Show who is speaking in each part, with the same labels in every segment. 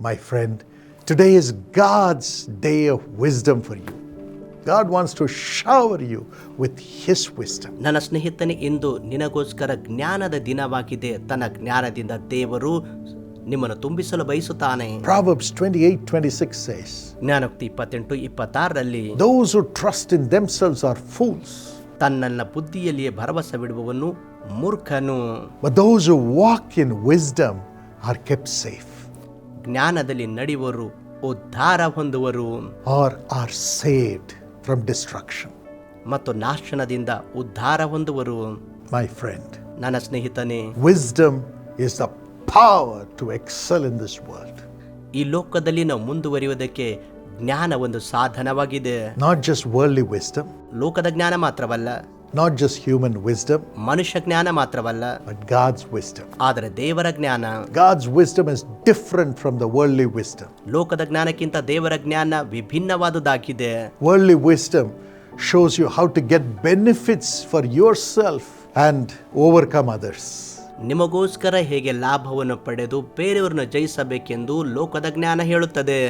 Speaker 1: My friend, today is God's day of wisdom for you. God wants to shower you with His wisdom.
Speaker 2: ನನ್ನ ಸ್ನೇಹಿತನೇ ಇಂದು ನಿನಗೋಸ್ಕರ ಜ್ಞಾನದ ದಿನವಾಗಿದೆ ತನ್ನ ಜ್ಞಾನದಿಂದ ದೇವರು ನಿಮ್ಮನ್ನು ತುಂಬಿಸಲು ಬಯಸುತ್ತಾನೆ
Speaker 1: Proverbs 28 26 says,
Speaker 2: ಜ್ಞಾನೋಕ್ತಿ ಇಪ್ಪತ್ತೆಂಟು ಇಪ್ಪತ್ತಾರರಲ್ಲಿ
Speaker 1: Those who trust in themselves are fools,
Speaker 2: ತನ್ನನ್ನ ಬುದ್ಧಿಯಲ್ಲಿಯೇ ಭರವಸೆ ಬಿಡುವವನು ಮೂರ್ಖನು
Speaker 1: but those who walk in wisdom are kept safe
Speaker 2: ಜ್ಞಾನದಲ್ಲಿ ನಡೆಯುವರು ಉದ್ಧಾರ ಹೊಂದುವರು.
Speaker 1: Are are saved from destruction
Speaker 2: ಮತ್ತು ನಾಶನದಿಂದ ಉದ್ಧಾರ ಹೊಂದುವರು.
Speaker 1: ಮೈ ಫ್ರೆಂಡ್
Speaker 2: ನನ್ನ ಸ್ನೇಹಿತನೇ
Speaker 1: wisdom is the power to excel in this world
Speaker 2: ಈ ಲೋಕದಲ್ಲಿ ನಾವು ಮುಂದುವರಿಯುವುದಕ್ಕೆ ಜ್ಞಾನ ಒಂದು ಸಾಧನವಾಗಿದೆ.
Speaker 1: ನಾಟ್ ಜಸ್ಟ್ ವರ್ಲ್ಡ್ಲಿ ವಿಸ್ಡಮ್
Speaker 2: ಲೋಕದ ಜ್ಞಾನ ಮಾತ್ರವಲ್ಲ
Speaker 1: not just human wisdom,
Speaker 2: ಮನುಷ್ಯ ಜ್ಞಾನ ಮಾತ್ರವಲ್ಲ
Speaker 1: but God's wisdom.
Speaker 2: ಆದರೆ ದೇವರ ಜ್ಞಾನ
Speaker 1: God's wisdom is different from the worldly wisdom.
Speaker 2: ಲೋಕದ ಜ್ಞಾನಕ್ಕಿಂತ ದೇವರ ಜ್ಞಾನ ವಿಭಿನ್ನವಾದುದಾಗಿದೆ
Speaker 1: Worldly wisdom shows you how to get benefits for yourself and overcome others.
Speaker 2: ನಿಮಗೋಸ್ಕರ ಹೇಗೆ ಲಾಭವನ್ನು ಪಡೆದು ಬೇರೆಯವರನ್ನು ಜಯಿಸಬೇಕೆಂದು ಲೋಕದ ಜ್ಞಾನ ಹೇಳುತ್ತದೆ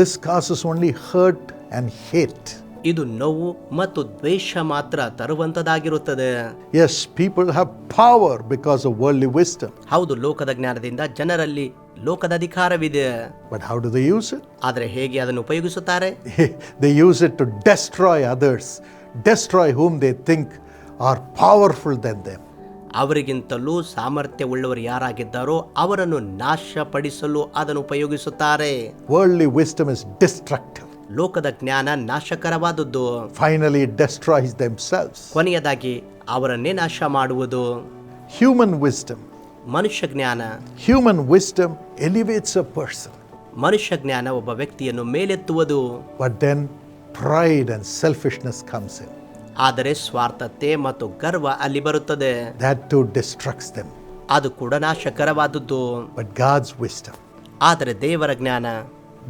Speaker 1: This causes only hurt and hate.
Speaker 2: ಇದು ನೋವು ಮತ್ತು ದ್ವೇಷ ಮಾತ್ರ ತರುವಂತದಾಗಿರುತ್ತದೆ
Speaker 1: as people have power because of worldly wisdom
Speaker 2: ಹೌದು ಲೋಕದ ಜ್ಞಾನದಿಂದ ಜನರಲ್ಲಿ ಲೋಕದ ಅಧಿಕಾರವಿದೆ.
Speaker 1: But how do they use it
Speaker 2: ಆದರೆ ಹೇಗೆ ಅದನ್ನು ಉಪಯೋಗಿಸುತ್ತಾರೆ?
Speaker 1: They use it to destroy others destroy whom they think are powerful then they
Speaker 2: ಅವರಿಗಿಂತಲೂ ಸಾಮರ್ಥ್ಯ ಉಳ್ಳವರು ಯಾರಾಗಿದ್ದಾರೋ ಅವರನ್ನು ನಾಶಪಡಿಸಲು ಅದನ್ನು ಉಪಯೋಗಿಸುತ್ತಾರೆ.
Speaker 1: ವರ್ಲ್ಡ್ಲಿ ವಿಸ್ಟಮ್ ಇಸ್ ಡಿಸ್ಟ್ರಕ್ಟ್
Speaker 2: ಲೋಕದ ಜ್ಞಾನ ನಾಶಕರವಾದದ್ದು.
Speaker 1: ಫೈನಲಿ ಡೆಸ್ಟ್ರಾಯ್ಸ್ ದೆಮ್ಸೆಲ್ಫ್ಸ್
Speaker 2: ಕೊನೆಯದಾಗಿ ಅವರನ್ನೇ ನಾಶ ಮಾಡುವುದು.
Speaker 1: ಹ್ಯೂಮನ್ ವಿಸ್ಡಮ್
Speaker 2: ಮನುಷ್ಯ ಜ್ಞಾನ.
Speaker 1: Human wisdom elevates a person
Speaker 2: ಮನುಷ್ಯ ಜ್ಞಾನ ಒಬ್ಬ ವ್ಯಕ್ತಿಯನ್ನು ಮೇಲೆತ್ತುವುದು.
Speaker 1: But then pride and selfishness comes in
Speaker 2: ಆದರೆ ಸ್ವಾರ್ಥತೆ ಮತ್ತು ಗರ್ವ ಅಲ್ಲಿ ಬರುತ್ತದೆ.
Speaker 1: ದಟ್ ಟು ಡಿಸ್ಟ್ರಕ್ಟ್ಸ್ ದೆಮ್
Speaker 2: ಅದು ಕೂಡ ನಾಶಕರವಾದದ್ದು.
Speaker 1: ಬಟ್ ಗಾಡ್ಸ್ ವಿಸ್ಡಮ್
Speaker 2: ಆದರೆ ದೇವರ ಜ್ಞಾನ.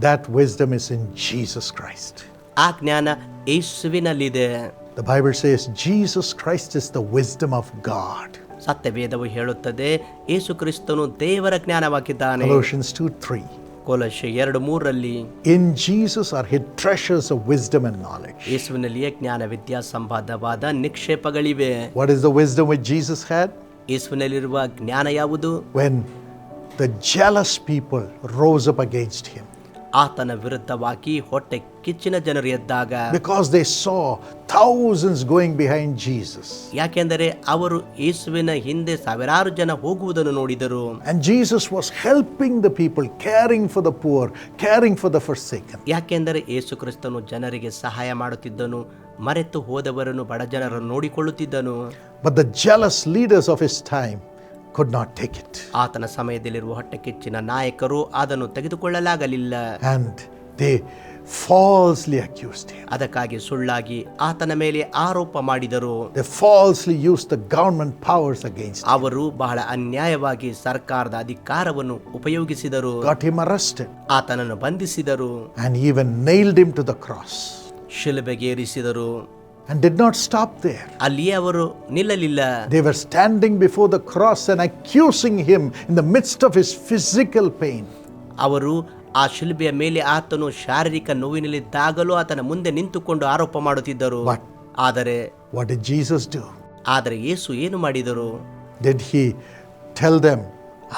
Speaker 1: that wisdom is in Jesus Christ.
Speaker 2: ಆ ಜ್ಞಾನ ಯೇಸುವಿನಲ್ಲಿದೆ
Speaker 1: The Bible says Jesus Christ is the wisdom of God.
Speaker 2: ಸತ್ಯವೇದವು ಹೇಳುತ್ತದೆ ಯೇಸು ಕ್ರಿಸ್ತನು ದೇವರ ಜ್ಞಾನವಾಗಿದ್ದಾನೆ
Speaker 1: Colossians 2 3.
Speaker 2: ಕೊಲಶೆ ಎರಡು ಮೂರರಲ್ಲಿ
Speaker 1: In Jesus are hid treasures of wisdom and knowledge.
Speaker 2: ಯೇಸುವಿನಲ್ಲಿಯೇ ಜ್ಞಾನ ವಿದ್ಯಾ ಸಂಬಂಧವಾದ ನಿಕ್ಷೇಪಗಳಿವೆ
Speaker 1: What is the wisdom which Jesus had?
Speaker 2: ಯೇಸುವಿನಲ್ಲಿರುವ ಜ್ಞಾನ ಯಾವುದು
Speaker 1: When the jealous people rose up against him
Speaker 2: ಆತನ ವಿರುದ್ಧವಾಗಿ ಹೊಟ್ಟೆ ಕಿಚ್ಚಿನ ಜನರು ಎದ್ದಾಗ
Speaker 1: because they saw thousands going behind Jesus.
Speaker 2: ಯಾಕೆಂದರೆ ಅವರು ಯೇಸುವಿನ ಹಿಂದೆ ಸಾವಿರಾರು ಜನ ಹೋಗುವುದನ್ನು ನೋಡಿದರು
Speaker 1: And Jesus was helping the people, caring for the poor, caring for the forsaken.
Speaker 2: ಯಾಕೆಂದರೆ ಯೇಸು ಕ್ರಿಸ್ತನು ಜನರಿಗೆ ಸಹಾಯ ಮಾಡುತ್ತಿದ್ದನು ಮರೆತು ಹೋದವರನ್ನು ಬಡ ಜನರನ್ನು ನೋಡಿಕೊಳ್ಳುತ್ತಿದ್ದನು
Speaker 1: But the jealous leaders of his time could not take it.
Speaker 2: ಆತನ ಸಮಯದಲ್ಲಿರುವ ಹೊಟ್ಟೆ ಕಿಚ್ಚಿನ ನಾಯಕರು ಅದನ್ನು ತೆಗೆದುಕೊಳ್ಳಲಾಗಲಿಲ್ಲ
Speaker 1: And they falsely accused him.
Speaker 2: ಅದಕ್ಕಾಗಿ ಸುಳ್ಳಾಗಿ ಆತನ ಮೇಲೆ ಆರೋಪ ಮಾಡಿದರು
Speaker 1: They falsely used the government powers against him.
Speaker 2: ಅವರು ಬಹಳ ಅನ್ಯಾಯವಾಗಿ ಸರ್ಕಾರದ ಅಧಿಕಾರವನ್ನು ಉಪಯೋಗಿಸಿದರು
Speaker 1: Got him arrested
Speaker 2: ಆತನನ್ನು ಬಂಧಿಸಿದರು
Speaker 1: and even nailed him to the cross.
Speaker 2: ಶಿಲುಬೆಗೇರಿಸಿದರು
Speaker 1: And did not stop there.
Speaker 2: ಅಲ್ಲಿಯೇ ಅವರು ನಿಲ್ಲಲಿಲ್ಲ
Speaker 1: They were standing before the cross and accusing him in the midst of his physical pain.
Speaker 2: ಅವರು ಆ ಶಿಲ್ಬೆಯ ಮೇಲೆ ಆತನು ಶಾರೀರಿಕ ನೋವಿನಲ್ಲಿದ್ದಾಗಲೂ ಆತನ ಮುಂದೆ ನಿಂತುಕೊಂಡು ಆರೋಪ ಮಾಡುತ್ತಿದ್ದರು
Speaker 1: But
Speaker 2: ಆದರೆ
Speaker 1: what did Jesus do?
Speaker 2: ಆದರೆ ಯೇಸು ಏನು ಮಾಡಿದರು
Speaker 1: Did he tell them,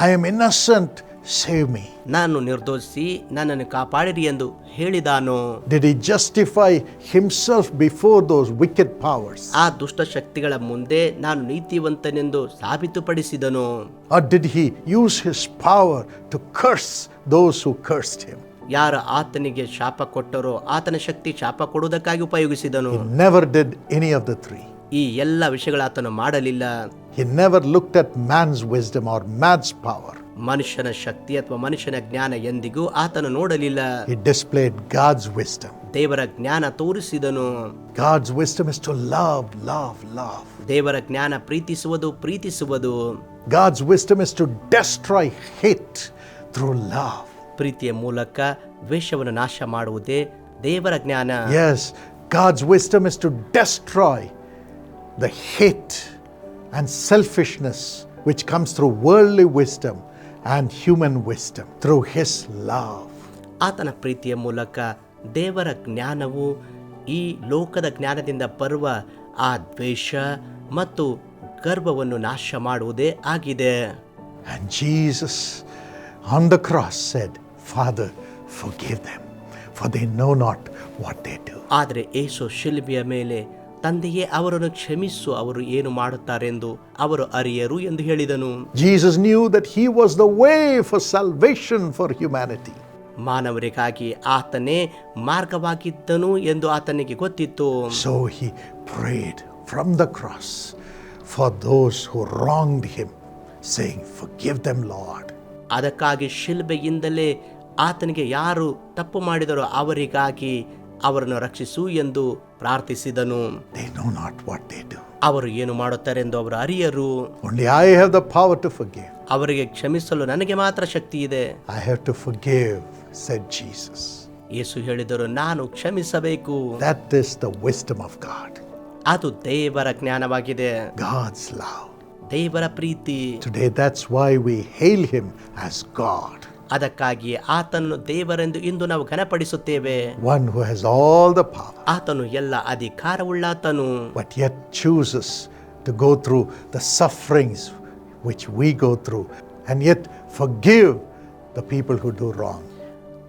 Speaker 1: I am innocent, save me?
Speaker 2: ನಾನು ನಿರ್ದೋಷಿ ನನ್ನನ್ನು ಕಾಪಾಡಿರಿ ಎಂದು ಹೇಳಿದಾನು
Speaker 1: Did he justify himself before those wicked powers?
Speaker 2: ಆ ದುಷ್ಟ ಶಕ್ತಿಗಳ ಮುಂದೆ ನಾನು ನೀತಿವಂತನೆಂದು ಸಾಬೀತುಪಡಿಸಿದನು
Speaker 1: Or did he use his power to curse those who cursed him?
Speaker 2: ಯಾರು ಆತನಿಗೆ ಶಾಪ ಕೊಟ್ಟರೋ ಆತನ ಶಕ್ತಿ ಶಾಪ ಕೊಡುವುದಕ್ಕಾಗಿ ಉಪಯೋಗಿಸಿದನು
Speaker 1: He never did any of the three.
Speaker 2: ಈ ಎಲ್ಲ ವಿಷಯಗಳ ಆತನು ಮಾಡಲಿಲ್ಲ
Speaker 1: He never looked at man's wisdom or man's power.
Speaker 2: ಮನುಷ್ಯನ ಶಕ್ತಿ ಅಥವಾ ಮನುಷ್ಯನ ಜ್ಞಾನ ಎಂದಿಗೂ ಆತನು ನೋಡಲಿಲ್ಲ.
Speaker 1: He displayed God's wisdom.
Speaker 2: ದೇವರ ಜ್ಞಾನ ತೋರಿಸಿದನು.
Speaker 1: God's wisdom is to love, love, love
Speaker 2: ದೇವರ ಜ್ಞಾನ ಪ್ರೀತಿಸುವುದು ಪ್ರೀತಿಸುವುದು.
Speaker 1: God's wisdom is to destroy hate through love.
Speaker 2: ಪ್ರೀತಿಯ ಮೂಲಕ ದ್ವೇಷವನ್ನು ನಾಶ ಮಾಡುವುದೇ ದೇವರ ಜ್ಞಾನ.
Speaker 1: Yes, God's wisdom is to destroy the hate and selfishness which comes through worldly wisdom. And human wisdom through his love
Speaker 2: ಆತನ ಪ್ರೀತಿಯ ಮೂಲಕ ದೇವರ ಜ್ಞಾನವು ಈ ಲೋಕದ ಜ್ಞಾನದಿಂದ ಬರುವ ಆ ದ್ವೇಷ ಮತ್ತು ಗರ್ಭವನ್ನು ನಾಶ ಮಾಡುವುದೇ ಆಗಿದೆ.
Speaker 1: And Jesus on the cross said Father for them for they know not what they do
Speaker 2: ಆದರೆ ಏಸು ಶಿಲ್ಬಿಯ ಮೇಲೆ ತಂದೆಯೇ ಅವರನ್ನು ಕ್ಷಮಿಸು ಅವರು ಏನು ಮಾಡುತ್ತಾರೆಂದು ಅವರು ಅರಿಯರು ಎಂದು ಹೇಳಿದನು.
Speaker 1: Jesus knew that he was the way for salvation for humanity
Speaker 2: ಮಾನವರಿಗಾಗಿ ಆತನೇ ಮಾರ್ಗವಾಗಿದ್ದನು ಎಂದು ಆತನಿಗೆ ಗೊತ್ತಿತ್ತು.
Speaker 1: So he prayed from the cross for those who wronged him saying forgive them Lord
Speaker 2: ಅದಕ್ಕಾಗಿ ಶಿಲ್ಬೆಯಿಂದಲೇ ಆತನಿಗೆ ಯಾರು ತಪ್ಪು ಮಾಡಿದರೋ ಅವರಿಗಾಗಿ ಅವರನ್ನು ರಕ್ಷಿಸು ಎಂದು ಪ್ರಾರ್ಥಿಸಿದನು
Speaker 1: They know not what they do.
Speaker 2: ಅವರು ಏನು ಮಾಡುತ್ತಾರೆಂದು ಅವರು ಅರಿಯರು
Speaker 1: Only I have the power to forgive.
Speaker 2: ಅವರಿಗೆ ಕ್ಷಮಿಸಲು ನನಗೆ ಮಾತ್ರ ಶಕ್ತಿ ಇದೆ
Speaker 1: I have to forgive, said Jesus.
Speaker 2: ಯೇಸು ಹೇಳಿದರು ನಾನು ಕ್ಷಮಿಸಬೇಕು
Speaker 1: That is the wisdom of God,
Speaker 2: ಅದು ದೇವರ ಜ್ಞಾನವಾಗಿದೆ
Speaker 1: God's love.
Speaker 2: ದೇವರ ಪ್ರೀತಿ
Speaker 1: Today, that's why we hail Him as God,
Speaker 2: ಅದಕ್ಕಾಗಿ ಆತನು ದೇವರೆಂದು ಇಂದು ನಾವು ಘನಪಡಿಸುತ್ತೇವೆ.
Speaker 1: One who has all the power,
Speaker 2: ಆತನು ಎಲ್ಲ ಅಧಿಕಾರವುಳ್ಳಾತನು.
Speaker 1: But yet chooses to go through the sufferings which we go through, and yet forgive the people who do wrong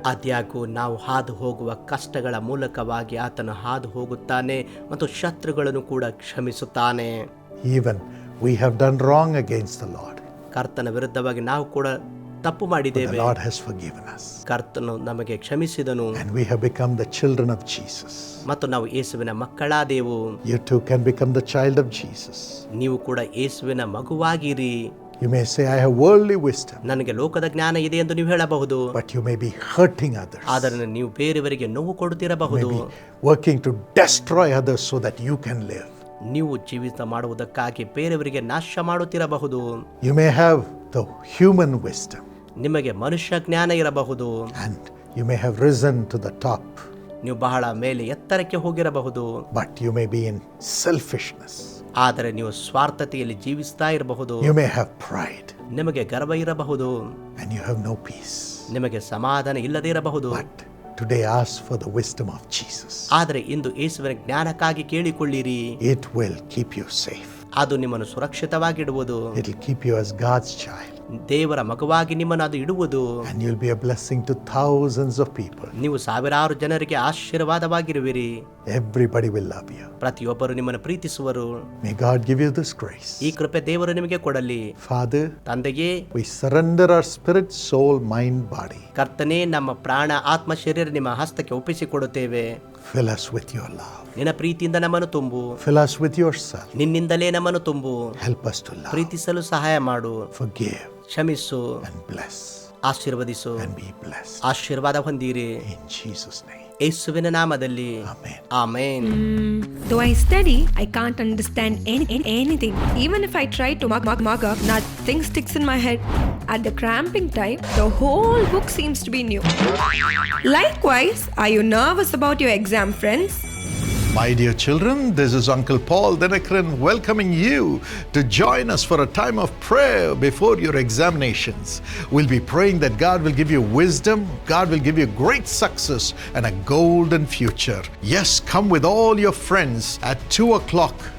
Speaker 2: ಆದ್ಯಾಗೂ ನಾವು ಹಾದು ಹೋಗುವ ಕಷ್ಟಗಳ ಮೂಲಕವಾಗಿ ಆತನು ಹಾದು ಹೋಗುತ್ತಾನೆ ಮತ್ತು ಶತ್ರುಗಳನ್ನು ಕೂಡ ಕ್ಷಮಿಸುತ್ತಾನೆ.
Speaker 1: Even we have done wrong against the Lord
Speaker 2: ಕರ್ತನ ವಿರುದ್ಧವಾಗಿ ನಾವು ಕೂಡ ತಪ್ಪು
Speaker 1: the
Speaker 2: ಮಾಡಿದ್ದೇವೆ
Speaker 1: Lord has forgiven us,
Speaker 2: ಕರ್ತನು ನಮಗೆ ಕ್ಷಮಿಸಿದನು
Speaker 1: and we have become the children of Jesus.
Speaker 2: ಮತ್ತು ನಾವು ಯೇಸುವಿನ ಮಕ್ಕಳಾದೆವು
Speaker 1: You too can become the child of Jesus.
Speaker 2: ನೀವು ಕೂಡ ಯೇಸುವಿನ ಮಗುವಾಗಿರಿ
Speaker 1: You may say, I have worldly wisdom,
Speaker 2: ನನಗೆ ಲೋಕದ ಜ್ಞಾನ ಇದೆ ಎಂದು ನೀವು ಹೇಳಬಹುದು
Speaker 1: but you may be hurting others,
Speaker 2: ಆದರೆ ನೀವು ಬೇರೆಯವರಿಗೆ ನೋವು ಕೊಡುತ್ತಿರಬಹುದು
Speaker 1: may be working to destroy others so that you can live.
Speaker 2: ನೀವು ಜೀವಿತ ಮಾಡುವುದಕ್ಕಾಗಿ ಬೇರೆಯವರಿಗೆ ನಾಶ ಮಾಡುತ್ತಿರಬಹುದು
Speaker 1: You may have the human wisdom,
Speaker 2: ನಿಮಗೆ ಮನುಷ್ಯ ಜ್ಞಾನ ಇರಬಹುದು.
Speaker 1: You may have risen to the top
Speaker 2: ನೀವು ಬಹಳ ಮೇಲೆ ಎತ್ತರಕ್ಕೆ ಹೋಗಿರಬಹುದು.
Speaker 1: But you may be in selfishness
Speaker 2: ಆದರೆ ನೀವು ಸ್ವಾರ್ಥತೆಯಲ್ಲಿ ಜೀವಿಸ್ತಾ ಇರಬಹುದು.
Speaker 1: ಯು ಮೇ ಹ್ಯಾವ್ ಪ್ರೈಡ್
Speaker 2: ನಿಮಗೆ ಗರ್ವ ಇರಬಹುದು.
Speaker 1: And you have no peace
Speaker 2: ನಿಮಗೆ ಸಮಾಧಾನ ಇಲ್ಲದೇ ಇರಬಹುದು.
Speaker 1: But today ask for the wisdom of Jesus
Speaker 2: ಆದರೆ ಇಂದು ಯೇಸುವಿನ ಜ್ಞಾನಕ್ಕಾಗಿ ಕೇಳಿಕೊಳ್ಳಿರಿ.
Speaker 1: It will keep you safe
Speaker 2: ಅದು ನಿಮ್ಮನ್ನು ಸುರಕ್ಷಿತವಾಗಿಡುವುದು.
Speaker 1: It keep you as God's child
Speaker 2: ದೇವರ ಮಗುವಾಗಿ ನಿಮ್ಮನ್ನು ಅದು ಇಡುವುದು
Speaker 1: and you'll be a blessing to thousands of people.
Speaker 2: ನೀವು ಸಾವಿರಾರು ಜನರಿಗೆ ಆಶೀರ್ವಾದವಾಗಿರುವಿರಿ
Speaker 1: Everybody will love you.
Speaker 2: ಪ್ರತಿಯೊಬ್ಬರು ನಿಮ್ಮನ್ನು ಪ್ರೀತಿಸುವರು
Speaker 1: May God give you this grace.
Speaker 2: ಈ ಕೃಪೆ ದೇವರು ನಿಮಗೆ ಕೊಡಲಿ
Speaker 1: Father,
Speaker 2: ತಂದೆಯೇ
Speaker 1: we surrender our spirit, soul, mind, body.
Speaker 2: ಕರ್ತನೇ ನಮ್ಮ ಪ್ರಾಣ ಆತ್ಮ ಶರೀರ ನಿಮ್ಮ ಹಸ್ತಕ್ಕೆ ಒಪ್ಪಿಸಿಕೊಡುತ್ತೇವೆ
Speaker 1: Fill us with your love.
Speaker 2: ನಿನ್ನ ಪ್ರೀತಿಯಿಂದ ನಮ್ಮನ್ನು ತುಂಬು
Speaker 1: Fill us with yourself.
Speaker 2: ನಿನ್ನಿಂದಲೇ ನಮ್ಮನ್ನು ತುಂಬು
Speaker 1: Help us to love,
Speaker 2: ಪ್ರೀತಿಸಲು ಸಹಾಯ ಮಾಡು
Speaker 1: forgive,
Speaker 2: ಕ್ಷಮಿಸು
Speaker 1: and bless,
Speaker 2: ಆಶೀರ್ವದಿಸು
Speaker 1: and be blessed.
Speaker 2: ಆಶೀರ್ವಾದ ಹೊಂದಿರಿ
Speaker 1: In Jesus' name.
Speaker 2: ಯೇಸುವಿನ ನಾಮದಲ್ಲಿ
Speaker 1: Amen.
Speaker 2: Amen
Speaker 3: Though I study, I can't understand any, any- anything. Even if I try to mug, mug, mug up, nothing sticks in my head. At the cramping time, the whole book seems to be new. Likewise, are you nervous about your exam, friends?
Speaker 1: My dear children, this is Uncle Paul Denekran welcoming you to join us for a time of prayer before your examinations. We'll be praying that God will give you wisdom, God will give you great success and a golden future. Yes, come with all your friends at 2 o'clock